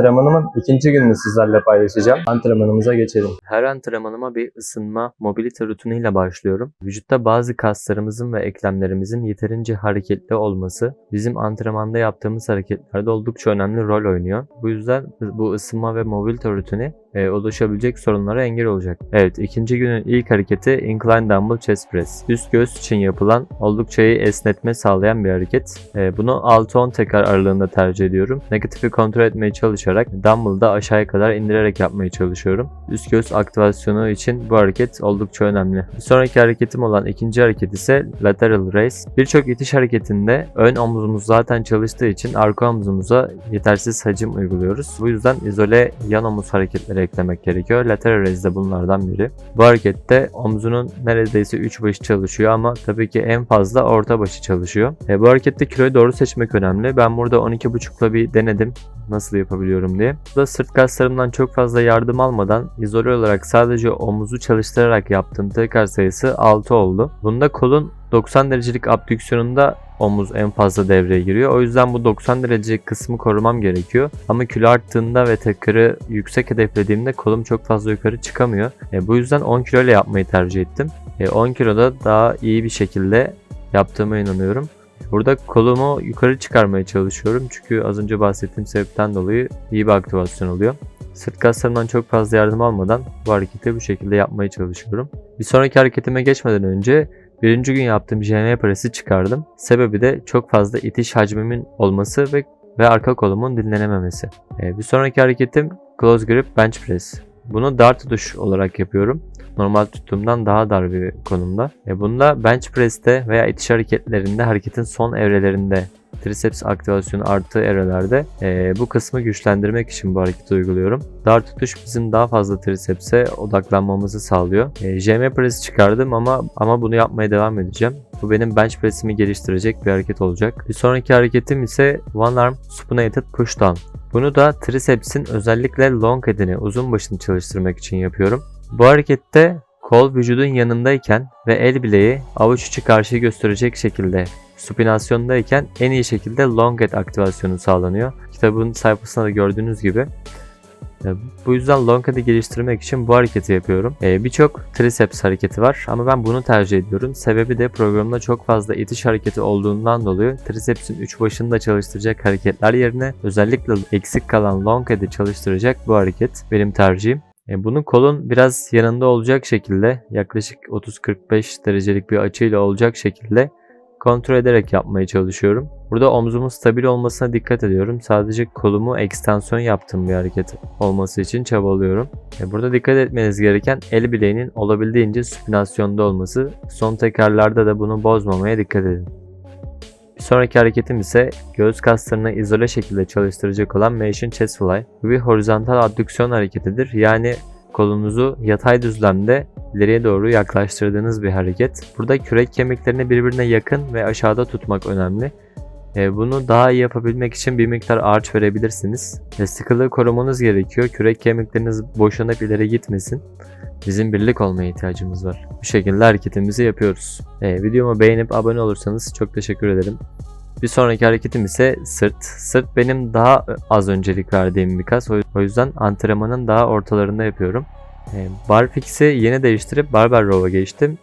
Antrenmanımın ikinci gününü sizlerle paylaşacağım. Antrenmanımıza geçelim. Her antrenmanıma bir ısınma, mobilite rutiniyle başlıyorum. Vücutta bazı kaslarımızın ve eklemlerimizin yeterince hareketli olması bizim antrenmanda yaptığımız hareketlerde oldukça önemli rol oynuyor. Bu yüzden bu ısınma ve mobilite rutini e, oluşabilecek sorunlara engel olacak. Evet ikinci günün ilk hareketi Incline Dumbbell Chest Press. Üst göğüs için yapılan oldukça iyi esnetme sağlayan bir hareket. E, bunu 6-10 tekrar aralığında tercih ediyorum. Negatifi kontrol etmeye çalışarak dumbbell'da aşağıya kadar indirerek yapmaya çalışıyorum. Üst göğüs aktivasyonu için bu hareket oldukça önemli. Bir sonraki hareketim olan ikinci hareket ise lateral raise. Birçok itiş hareketinde ön omzumuz zaten çalıştığı için arka omzumuza yetersiz hacim uyguluyoruz. Bu yüzden izole yan omuz hareketleri eklemek gerekiyor. Lateral raise de bunlardan biri. Bu harekette omzunun neredeyse 3 başı çalışıyor ama tabii ki en fazla orta başı çalışıyor. E, bu harekette kiloyu doğru seçmek önemli. Ben burada 12.5'la bir denedim nasıl yapabiliyorum diye. Burada sırt kaslarımdan çok fazla yardım almadan izole olarak sadece omuzu çalıştırarak yaptığım tekrar sayısı 6 oldu. Bunda kolun 90 derecelik abdüksiyonunda omuz en fazla devreye giriyor. O yüzden bu 90 derecelik kısmı korumam gerekiyor. Ama kilo arttığında ve tekrarı yüksek hedeflediğimde kolum çok fazla yukarı çıkamıyor. E, bu yüzden 10 kilo ile yapmayı tercih ettim. E, 10 kiloda daha iyi bir şekilde yaptığıma inanıyorum. Burada kolumu yukarı çıkarmaya çalışıyorum çünkü az önce bahsettiğim sebepten dolayı iyi bir aktivasyon oluyor. Sırt kaslarımdan çok fazla yardım almadan bu hareketi bu şekilde yapmaya çalışıyorum. Bir sonraki hareketime geçmeden önce birinci gün yaptığım JM presi çıkardım. Sebebi de çok fazla itiş hacmimin olması ve ve arka kolumun dinlenememesi. Ee, bir sonraki hareketim close grip bench press. Bunu dar tutuş olarak yapıyorum normal tuttuğumdan daha dar bir konumda. E bunda bench press'te veya itiş hareketlerinde hareketin son evrelerinde triceps aktivasyonu arttığı evrelerde e, bu kısmı güçlendirmek için bu hareketi uyguluyorum. Dar tutuş bizim daha fazla triceps'e odaklanmamızı sağlıyor. E, JM press çıkardım ama ama bunu yapmaya devam edeceğim. Bu benim bench press'imi geliştirecek bir hareket olacak. Bir sonraki hareketim ise one arm supinated push down. Bunu da triceps'in özellikle long head'ini, uzun başını çalıştırmak için yapıyorum. Bu harekette kol vücudun yanındayken ve el bileği avuç içi karşıyı gösterecek şekilde supinasyondayken en iyi şekilde long head aktivasyonu sağlanıyor. Kitabın sayfasında da gördüğünüz gibi. Bu yüzden long head'i geliştirmek için bu hareketi yapıyorum. Ee, Birçok triceps hareketi var ama ben bunu tercih ediyorum. Sebebi de programda çok fazla itiş hareketi olduğundan dolayı triceps'in üç başını da çalıştıracak hareketler yerine özellikle eksik kalan long head'i çalıştıracak bu hareket benim tercihim. E, bunun kolun biraz yanında olacak şekilde yaklaşık 30-45 derecelik bir açıyla olacak şekilde kontrol ederek yapmaya çalışıyorum. Burada omzumun stabil olmasına dikkat ediyorum. Sadece kolumu ekstansiyon yaptığım bir hareket olması için çabalıyorum. E, burada dikkat etmeniz gereken el bileğinin olabildiğince supinasyonda olması. Son tekerlerde de bunu bozmamaya dikkat edin. Bir sonraki hareketim ise göğüs kaslarını izole şekilde çalıştıracak olan Mansion Chest Fly. Bu bir horizontal addüksiyon hareketidir. Yani kolunuzu yatay düzlemde ileriye doğru yaklaştırdığınız bir hareket. Burada kürek kemiklerini birbirine yakın ve aşağıda tutmak önemli. E, bunu daha iyi yapabilmek için bir miktar arç verebilirsiniz. E, sıkılığı korumanız gerekiyor. Kürek kemikleriniz boşanıp ileri gitmesin. Bizim birlik olmaya ihtiyacımız var. Bu şekilde hareketimizi yapıyoruz. E, videomu beğenip abone olursanız çok teşekkür ederim. Bir sonraki hareketim ise sırt. Sırt benim daha az öncelik verdiğim bir kas. O yüzden antrenmanın daha ortalarında yapıyorum. E, barfix'i yeni değiştirip barbell row'a geçtim.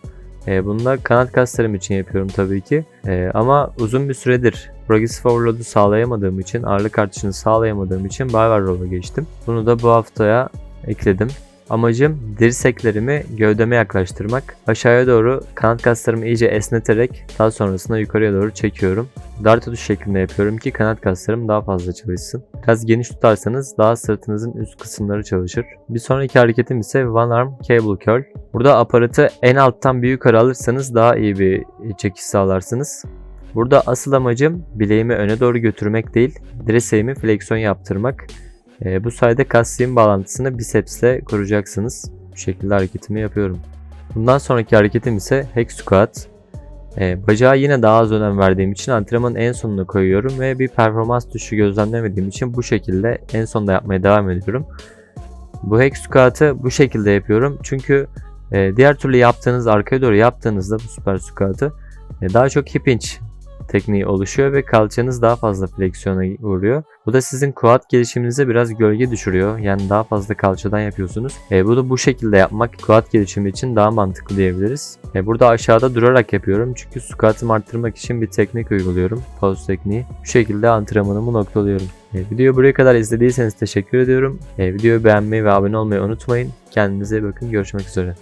E, bunu da kanat kaslarım için yapıyorum tabii ki. E, ama uzun bir süredir progressive overload'u sağlayamadığım için, ağırlık artışını sağlayamadığım için barbell row'a geçtim. Bunu da bu haftaya ekledim. Amacım dirseklerimi gövdeme yaklaştırmak. Aşağıya doğru kanat kaslarımı iyice esneterek daha sonrasında yukarıya doğru çekiyorum. Dar tutuş şeklinde yapıyorum ki kanat kaslarım daha fazla çalışsın. Biraz geniş tutarsanız daha sırtınızın üst kısımları çalışır. Bir sonraki hareketim ise One Arm Cable Curl. Burada aparatı en alttan bir yukarı alırsanız daha iyi bir çekiş sağlarsınız. Burada asıl amacım bileğimi öne doğru götürmek değil, dirseğimi fleksiyon yaptırmak. E, bu sayede kasiyim bağlantısını bisepsle kuracaksınız. Bu şekilde hareketimi yapıyorum. Bundan sonraki hareketim ise hack squat. E, bacağı yine daha az önem verdiğim için antrenmanın en sonuna koyuyorum ve bir performans düşüşü gözlemlemediğim için bu şekilde en sonda yapmaya devam ediyorum. Bu hack squat'ı bu şekilde yapıyorum çünkü e, diğer türlü yaptığınız arkaya doğru yaptığınızda bu süper squat'ı e, daha çok hip hinge tekniği oluşuyor ve kalçanız daha fazla fleksiyona uğruyor. Bu da sizin quad gelişiminize biraz gölge düşürüyor. Yani daha fazla kalçadan yapıyorsunuz. E, bu da bu şekilde yapmak quad gelişimi için daha mantıklı diyebiliriz. E, burada aşağıda durarak yapıyorum. Çünkü squat'ımı arttırmak için bir teknik uyguluyorum. Pause tekniği. Bu şekilde antrenmanımı noktalıyorum. E, videoyu buraya kadar izlediyseniz teşekkür ediyorum. E, videoyu beğenmeyi ve abone olmayı unutmayın. Kendinize iyi bakın. Görüşmek üzere.